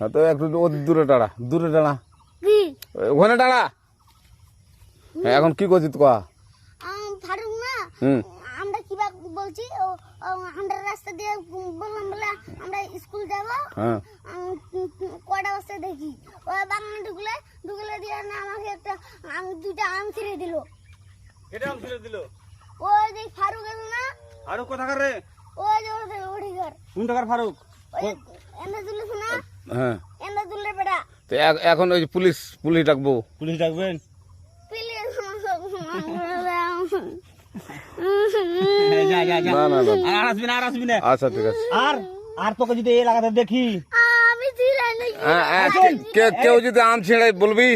তো একটু ও দূরে দাঁড়া দূরে কি? ওখানে দাঁড়া হ্যাঁ, এখন কি করছিস তো কয়া আম, ফারুক না হুম। আমরা কিবা বলছি ও ও, আমরা রাস্তা দিয়ে বললাম বলে আমরা স্কুল যাব। হ্যাঁ। কটা বস্তা দেখি? ও বাগানে ঢুকলে ঢুকলে দিয়ে না আমাকে একটা আম দুইটা আম ছিঁড়ে দিল। এটা আম ছিঁড়ে দিল? ওই যে ফারুক আছে না আরও কোথাকার রে? ওই যে ওদের ঘর কোন টাকার ফারুক হ্যাঁ। তো এখন ওই পুলিশ পুলিশ ডাকবো। পুলিশ ডাকবেন? না না না। আর আসবি না আর আসবি না। আচ্ছা ঠিক আছে। আর আর তোকে যদি এই দেখি। হ্যাঁ, হ্যাঁ, কেউ যদি আম ছেড়াই বলবি?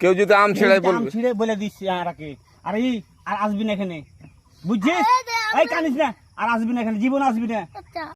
কেউ যদি আম ছেড়াই আম বলবি? ছিঁড়ে বলে দিচ্ছি আর আগে। আর এই আর আসবি না এখানে। বুঝছিস? এই কানিস না। আর আসবি না এখানে। জীবন আসবি না। আচ্ছা।